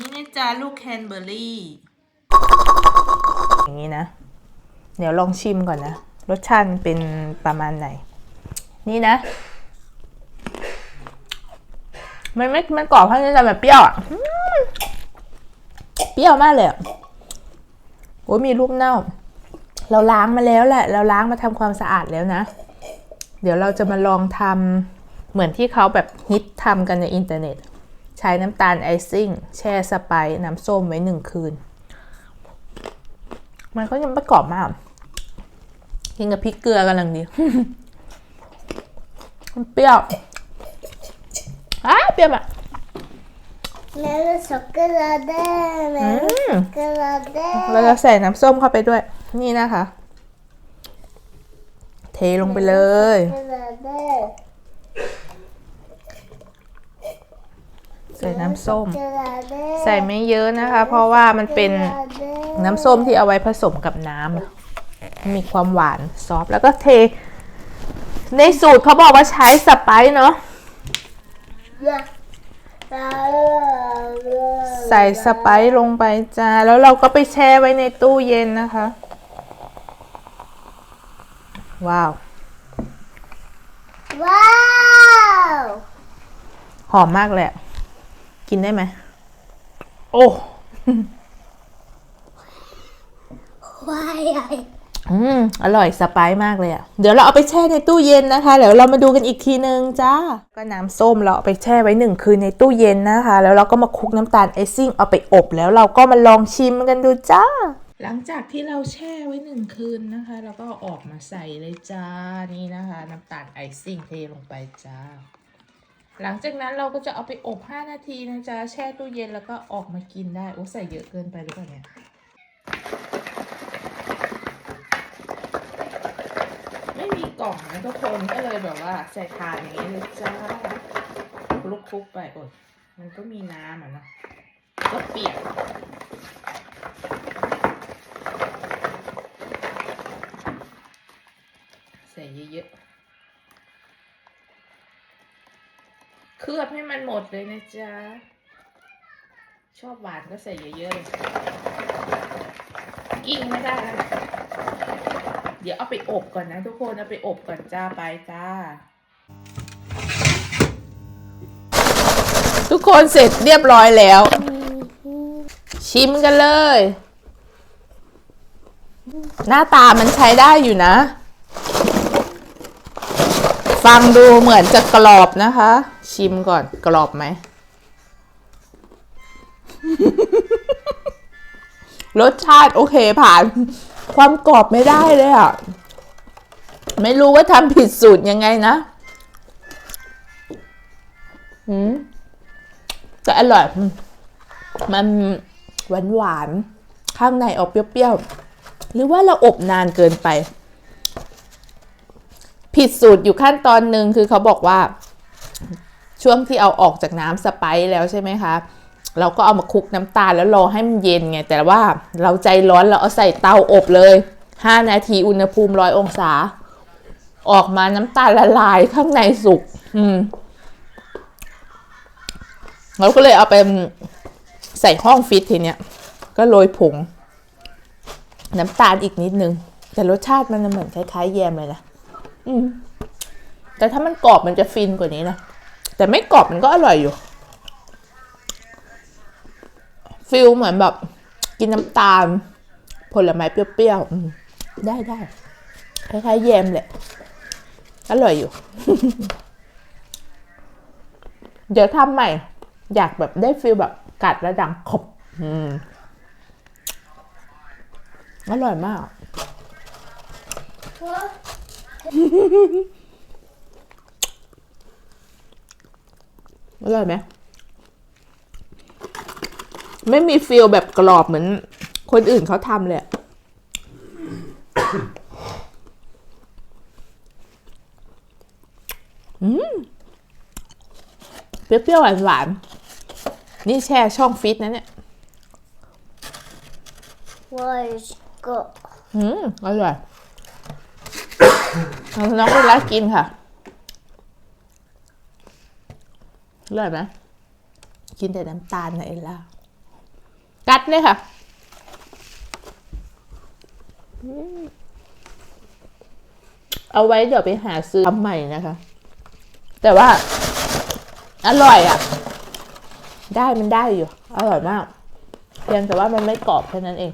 นี่นะจ๊ะลูกแคนเบอร์รี่ อย่างนี้นะ เดี๋ยวลองชิมก่อนนะ รสชาติมันเป็นประมาณไหน นี่นะ มันไม่ มันกรอบเพราะจะแบบเปรี้ยวอะ เปรี้ยวมากเลยโอ้มีลูกเน่า เราล้างมาแล้วแหละ เราล้างมาทำความสะอาดแล้วนะ เดี๋ยวเราจะมาลองทำเหมือนที่เขาแบบฮิตทำกันในอินเทอร์เน็ต ใช้น้ำตาลไอซิ่ง แช่สไปซ์น้ำส้มไว้หนึ่งคืน มันก็ยังไม่กรอบมาก กินกับพริกเกลือกำลังดี มันเปรี้ยวอ้าเปรี้ยวอะ Med choklade, med choklade. เราจะใส่น้ำส้มเข้าไปด้วย นี่นะคะ เทลงไปเลย Choklade. ใส่น้ำส้ม Choklade. ใส่ไม่เยอะนะคะ เพราะว่ามันเป็น Choklade. น้ำส้มที่เอาไว้ผสมกับน้ำอะมีความหวานซอฟต์แล้วก็เท ในสูตรเขาบอกว่าใช้สไปซ์เนาะใส่สไปซ์ลงไปจ้า แล้วเราก็ไปแช่ไว้ในตู้เย็นนะคะ ว้าว Wow! หอมมากเลยอะ กินได้ไหม โอ้ Why? อืม อร่อยสไปซ์มากเลยอะเดี๋ยวเราเอาไปแช่ในตู้เย็นนะคะ เดี๋ยวเรามาดูกันอีกทีนึงจ้า ก็น้ำส้มเราเอาไปแช่ไว้หนึ่งคืนในตู้เย็นนะคะ แล้วเราก็มาคลุกน้ำตาลไอซิ่งเอาไปอบแล้วเราก็มาลองชิมกันดูจ้า หลังจากที่เราแช่ไว้หนึ่งคืนนะคะ เราก็เอาออกมาใส่เลยจ้า นี่นะคะ น้ำตาลไอซิ่งเทลงไปจ้า หลังจากนั้นเราก็จะเอาไปอบ 5 นาทีนะจ๊ะแช่ตู้เย็นแล้วก็ออกมากินได้ โอ้ใส่เยอะเกินไปหรือเปล่าเนี่ยไม่มีกล่องนะทุกคนก็เลยแบบว่าใส่ถาดอย่างนี้เลยจ้าคลุกคุกๆไปโอ้ยมันก็มีน้ำอะนะก็เปียก เคลือบให้มันหมดเลยนะจ๊ะ ชอบหวานก็ใส่เยอะๆเลยกิ้งไม่ได้ เดี๋ยวเอาไปอบก่อนนะทุกคน เอาไปอบก่อนจ้าไปจ้า ทุกคนเสร็จเรียบร้อยแล้ว ชิมกันเลย หน้าตามันใช้ได้อยู่นะ ฟังดูเหมือนจะกรอบนะคะ ชิมก่อนกรอบไหม รสชาติโอเคผ่าน ความกรอบไม่ได้เลยอะ ไม่รู้ว่าทำผิดสูตรยังไงนะอืมแต่อร่อย มันหวานหวานๆข้างในออกเปรี้ยวๆ หรือว่าเราอบนานเกินไป ผิดสูตรอยู่ขั้นตอนหนึ่งคือเขาบอกว่า ช่วงที่เอาออกจากน้ำสไปซ์แล้วใช่ไหมคะเราก็เอามาคลุกน้ำตาลแล้วรอให้มันเย็นไง แต่ว่าเราใจร้อนเราเอาใส่เตาอบเลย 5 นาทีอุณหภูมิร้อยองศา ออกมาน้ำตาลละลายข้างในสุก อืมเราก็เลยเอาไปใส่ห้องฟิตทีเนี้ยก็โรยผง น้ำตาลอีกนิดนึง แต่รสชาติมันเหมือนคล้ายๆ แยมเลยนะ แต่ถ้ามันกรอบมันจะฟินกว่านี้นะ แต่ไม่กรอบมันก็อร่อยอยู่ ฟิลเหมือนแบบ กินน้ำตาล ผลไม้เปรี้ยวๆได้ได้คล้ายๆแยมแหละ อร่อยอยู่ เดี๋ยวทำใหม่ อยากแบบได้ฟิลแบบกัดแล้วดังขบอืมอร่อยมาก อร่อยไหม ไม่มีฟิลแบบกรอบเหมือน คนอื่นเขาทำเลยอะอืมเปรี้ยวๆหวานๆ นี่แช่ช่องฟิตนะเนี่ย Was good. อืมอร่อยเอา น้องไปรักกินค่ะอร่อยไหมกินแต่น้ำตาลนะเอล่ากัดเลยค่ะเอาไว้เดี๋ยวไปหาซื้อทำใหม่นะคะ แต่ว่า อร่อยอะ่ะ ได้มันได้อยู่ อร่อยมากเพียงแต่ว่ามันไม่กรอบแค่นั้นเอง